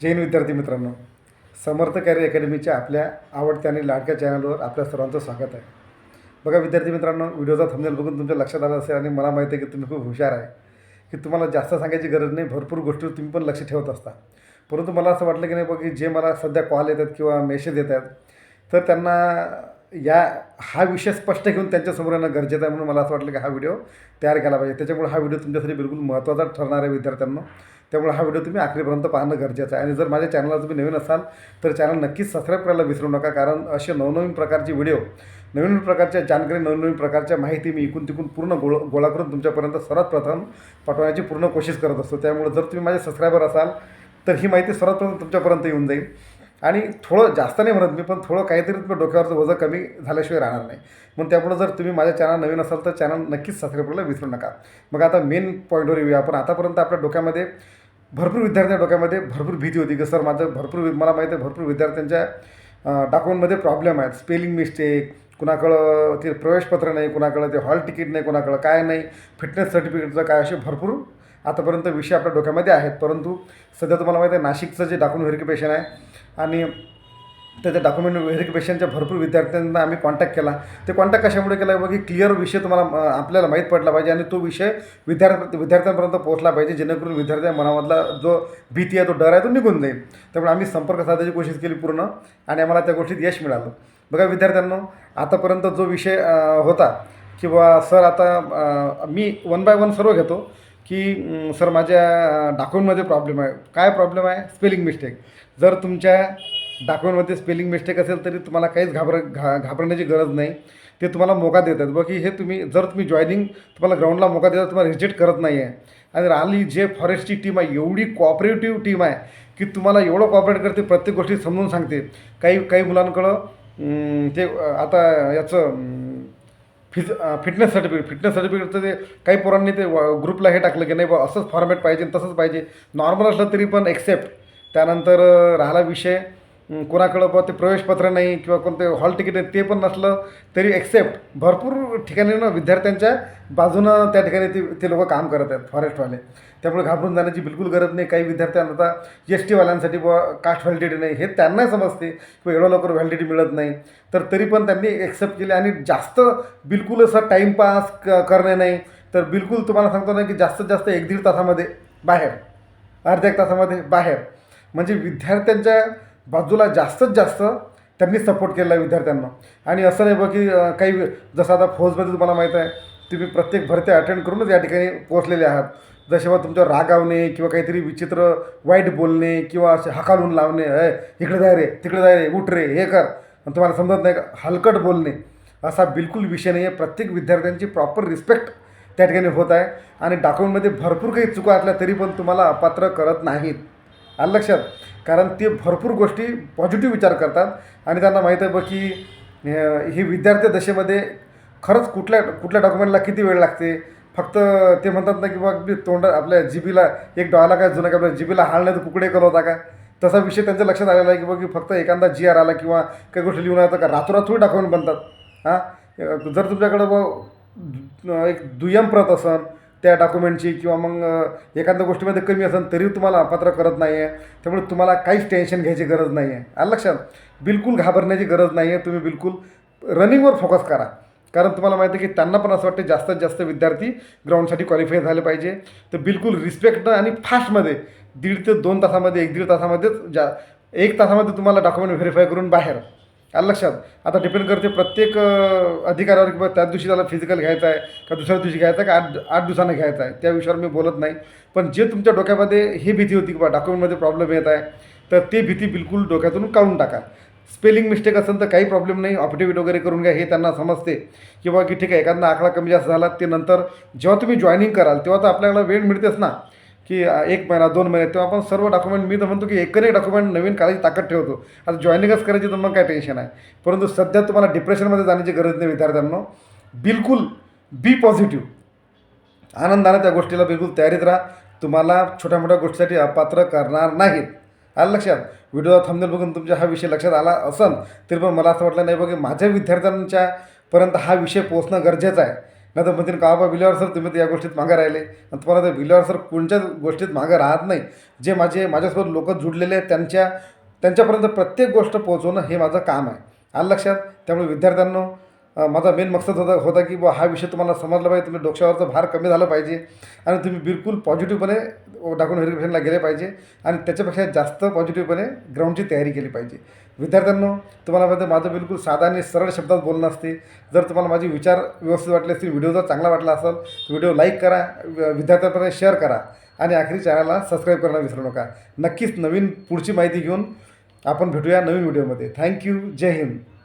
जैन विद्यार्थी मित्रांनो समर्थ कार्य अकॅडमीच्या आपल्या आवडत्या आणि लाडक्या चॅनलवर आपल्या सर्वांचं स्वागत आहे. बघा विद्यार्थी मित्रांनो व्हिडिओचा थंबनेल बघून तुमच्या लक्षात आलं असेल आणि मला माहिती आहे की तुम्ही खूप हुशार आहे. की तुम्हाला जास्त सांगायची गरज नाही भरपूर गोष्टीवर तुम्ही पण लक्ष ठेवत असता. परंतु मला असं वाटलं की नाही बघ की जे मला सध्या कॉल येतात किंवा मेसेज येतात तर त्यांना या हा विषय स्पष्ट घेऊन त्यांच्यासमोर येणं गरजेचं आहे म्हणून मला असं वाटलं की हा व्हिडिओ तयार केला पाहिजे. त्याच्यामुळे हा व्हिडिओ तुमच्यासाठी बिलकुल महत्त्वाचा ठरणार आहे विद्यार्थ्यांना. त्यामुळे हा व्हिडिओ तुम्ही आखरीपर्यंत पाहणं गरजेचं आहे. आणि जर माझ्या चॅनलला तुम्ही नवीन असाल तर चॅनल नक्कीच सबस्क्राईब करायला विसरू नका कारण असे नवनवीन प्रकारचे व्हिडिओ नवीन प्रकारच्या जानकारी नवनवीन प्रकारच्या माहिती मी इकून तिकून पूर्ण गोळ गोळा करून तुमच्यापर्यंत सर्वात प्रथम पाठवण्याची पूर्ण कोशिश करत असतो. त्यामुळे जर तुम्ही माझे सबस्क्रायबर असाल तर ही माहिती सर्वात प्रथम तुमच्यापर्यंत येऊन जाईल. आणि थोडं जास्त नाही म्हणत मी पण थोडं काहीतरी तुम्ही डोक्यावरचं वजन कमी झाल्याशिवाय राहणार नाही. मग त्यामुळे जर तुम्ही माझ्या चॅनल नवीन असाल तर चॅनल नक्कीच सबस्क्राईब करायला विसरू नका. मग आता मेन पॉईंटवर येऊया. आपण आतापर्यंत आपल्या डोक्यामध्ये भरपूर विद्यार्थ्यांच्या डोक्यामध्ये भरपूर भीती होती की सर माझं भरपूर मला माहिती आहे भरपूर विद्यार्थ्यांच्या डॉक्युमेंटमध्ये प्रॉब्लेम आहेत. स्पेलिंग मिस्टेक कुणाकडं ते प्रवेशपत्र नाही कुणाकडं ते हॉल तिकीट नाही कुणाकडं काय नाही फिटनेस सर्टिफिकेटचं काय असे भरपूर आतापर्यंत विषय आपल्या डोक्यामध्ये आहेत. परंतु सध्या तुम्हाला माहिती आहे नाशिकचं जे डॉक्युमेंट व्हेरिफिकेशन आहे आणि त्याच्या डॉक्युमेंट व्हेरिफिकेशनच्या भरपूर विद्यार्थ्यांना आम्ही कॉन्टॅक्ट केला. ते कॉन्टॅक्ट कशामुळे केला? बघा की क्लिअर विषय तुम्हाला आपल्याला माहीत पडला पाहिजे आणि तो विषय विद्यार्थी विद्यार्थ्यांपर्यंत पोहोचला पाहिजे जेणेकरून विद्यार्थ्या मनामधला जो भीती आहे तो डर आहे तो निघून जाईल. त्यामुळे आम्ही संपर्क साधायची कोशिश केली पूर्ण आणि आम्हाला त्या गोष्टीत यश मिळालं. बघा विद्यार्थ्यांनो आतापर्यंत जो विषय होता किंवा सर आता मी वन बाय वन सर्व घेतो की सर माझ्या डॉक्युमेंटमध्ये प्रॉब्लेम आहे. काय प्रॉब्लेम आहे? स्पेलिंग मिस्टेक जर तुमच्या डॉक्युमेंटमध्ये स्पेलिंग मिस्टेक असेल तरी तुम्हाला काहीच घाबर घा घाबरण्याची गरज नाही. ते तुम्हाला मोका देतात. बघ की हे तुम्ही जर तुम्ही जॉईनिंग तुम्हाला ग्राउंडला मोका देतात तुम्हाला रिजेक्ट करत नाही आहे आणि राहिली जे फॉरेस्टची टीम आहे एवढी कॉपरेटिव्ह टीम आहे की तुम्हाला एवढं कॉपरेट करते प्रत्येक गोष्टी समजून सांगते. काही काही मुलांकडं ते आता याचं फिज फिटनेस सर्टिफिकेट फिटनेस सर्टिफिकेटचं ते काही पोरांनी ते ग्रुपला हे टाकलं की नाही बा असंच फॉर्मॅट पाहिजे तसंच पाहिजे. नॉर्मल असलं तरी पण एक्सेप्ट त्यानंतर राहिला विषय. कोणाकडं बा ते प्रवेशपत्र नाही किंवा कोणते हॉल तिकीट नाही ते पण नसलं तरी एक्सेप्ट भरपूर ठिकाणी ना विद्यार्थ्यांच्या बाजूनं त्या ठिकाणी ते ते लोक काम करत आहेत फॉरेस्टवाले त्यामुळे घाबरून जाण्याची बिलकुल गरज नाही. काही विद्यार्थ्यांना आता एस टीवाल्यांसाठी बुवा कास्ट व्हॅलिडिटी नाही हे त्यांना समजते किंवा एवढं लवकर व्हॅलिडिटी मिळत नाही. तर तरी पण त्यांनी एक्सेप्ट केले आणि जास्त बिलकुल असं टाईमपास क करणे नाही. तर बिलकुल तुम्हाला सांगतो ना की जास्तीत जास्त एक दीड तासामध्ये बाहेर अर्ध्या एक तासामध्ये बाहेर. म्हणजे विद्यार्थ्यांच्या बाजूला जास्तीत जास्त त्यांनी सपोर्ट केला आहे विद्यार्थ्यांना. आणि असं नाही बघ की काही जसं आता फौजमध्ये तुम्हाला माहीत आहे तुम्ही प्रत्येक भरती अटेंड करूनच या ठिकाणी पोहोचलेले आहात. जसे बा तुमच्यावर रागावणे किंवा काहीतरी विचित्र वाईट बोलणे किंवा असे हकालून लावणे अय इकडे जाय रे तिकडे जाय रे उठ रे हे कर. आणि तुम्हाला समजत नाही का हलकट बोलणे असा बिलकुल विषय नाही आहे प्रत्येक विद्यार्थ्यांची प्रॉपर रिस्पेक्ट त्या ठिकाणी होत आहे. आणि डॉक्युमेंटमध्ये भरपूर काही चुका असल्या तरी पण तुम्हाला अपात्र करत नाहीत. आलं लक्षात? कारण ते भरपूर गोष्टी पॉझिटिव्ह विचार करतात. आणि त्यांना माहीत आहे बघ की हे विद्यार्थी दशेमध्ये खरंच कुठल्या कुठल्या डॉक्युमेंटला किती वेळ लागते? फक्त ते म्हणतात ना की बघ मी तोंड आपल्या जिबीला एक डॉला काय जुना काय आपल्या जिबीला हालणं तर कुकडे करवता का? तसा विषय त्यांच्या लक्षात आलेला आहे की बघ की फक्त एखादा जी आर आला किंवा काही गोष्टी लिहून येतं का रातोरात थोडी डॉक्युमेंट बनतात. हां? जर तुमच्याकडं ब एक दुय्यम प्रत असन त्या डॉक्युमेंटची किंवा मग एखाद्या गोष्टीमध्ये कमी असेल तरी तुम्हाला अपात्र करत नाही आहे त्यामुळे तुम्हाला काहीच टेन्शन घ्यायची गरज नाही आहे आलं लक्षात बिलकुल घाबरण्याची गरज नाही आहे तुम्ही बिलकुल रनिंगवर फोकस करा. कारण तुम्हाला माहिती आहे की त्यांना पण असं वाटतं जास्तीत जास्त विद्यार्थी ग्राउंडसाठी क्वालिफाय झाले पाहिजे. तर बिलकुल रिस्पेक्टनं आणि फास्टमध्ये दीड ते दोन तासामध्ये एक दीड तासामध्येच जा एक तासामध्ये तुम्हाला डॉक्युमेंट व्हेरीफाय करून बाहेर. आलं लक्षात? आता डिपेंड करते प्रत्येक अधिकाऱ्यावर किंवा त्याच दिवशी त्याला फिजिकल घ्यायचं आहे का दुसऱ्या दिवशी घ्यायचं आहे का आठ आठ दिवसानं घ्यायचं आहे? त्या विषयावर मी बोलत नाही. पण जे तुमच्या डोक्यामध्ये ही भीती होती की बा डॉक्युमेंटमध्ये प्रॉब्लेम येत आहे तर ते भीती बिलकुल डोक्यातून काढून टाका. स्पेलिंग मिस्टेक असेल तर काही प्रॉब्लेम नाही. ऑफिडेविट वगैरे करून घ्या हे त्यांना समजते. किंवा की ठीक आहे एखादा आकडा कमी जास्त झाला ते नंतर जेव्हा तुम्ही जॉईनिंग कराल तेव्हा तर आपल्याला वेळ मिळतेच ना. की एक महिना दोन महिने तेव्हा आपण सर्व डॉक्युमेंट मी तर म्हणतो की एकही एक डॉक्युमेंट नवीन काढायची ताकद ठेवतो. आता जॉईनिंगच करायची तर मग काय टेन्शन आहे परंतु सध्या तुम्हाला डिप्रेशनमध्ये जाण्याची गरज नाही विद्यार्थ्यांना. बिलकुल बी पॉझिटिव्ह आनंदाने त्या गोष्टीला बिलकुल तयारीत राहा. तुम्हाला छोट्या मोठ्या गोष्टीसाठी अपात्र करणार नाहीत. आलं लक्षात? व्हिडिओ थंबनेल बघून तुमच्या हा विषय लक्षात आला असन तरी पण मला असं वाटलं नाही बघ माझ्या विद्यार्थ्यांच्या पर्यंत हा विषय पोहोचणं गरजेचं आहे. नाही तर म्हणतील का बा बिलावर सर तुम्ही या गोष्टीत मागं राहिले. आणि तुम्हाला तर बिलावर सर कोणत्याच गोष्टीत मागं राहत नाही. जे माझे माझ्यासोबत लोक जुडलेले आहेत त्यांच्या त्यांच्यापर्यंत प्रत्येक गोष्ट पोहोचवणं हे माझं काम आहे. आलं लक्षात? त्यामुळे विद्यार्थ्यांनो माझा मेन मकसद होता होता की बा हा विषय तुम्हाला समजला पाहिजे तुम्ही डोक्यावरचा भार कमी झाला पाहिजे आणि तुम्ही बिलकुल पॉझिटिव्हपणे डाकून व्हेरिफिकेशनला गेले पाहिजे आणि त्याच्यापेक्षा जास्त पॉझिटिव्हपणे ग्राउंडची तयारी केली पाहिजे. विद्यार्थ्यांनो तुम्हाला माहिती माझं बिलकुल साधा आणि सरळ शब्दात बोलणं असते. जर तुम्हाला माझे विचार व्यवस्थित वाटले असतील व्हिडिओ जर चांगला वाटला असेल तर व्हिडिओ लाईक करा विद्यार्थ्यांपर्यंत शेअर करा आणि आखरी चॅनलला सबस्क्राईब करायला विसरू नका. नक्कीच नवीन पुढची माहिती घेऊन आपण भेटूया नवीन व्हिडिओमध्ये थँक्यू जय हिंद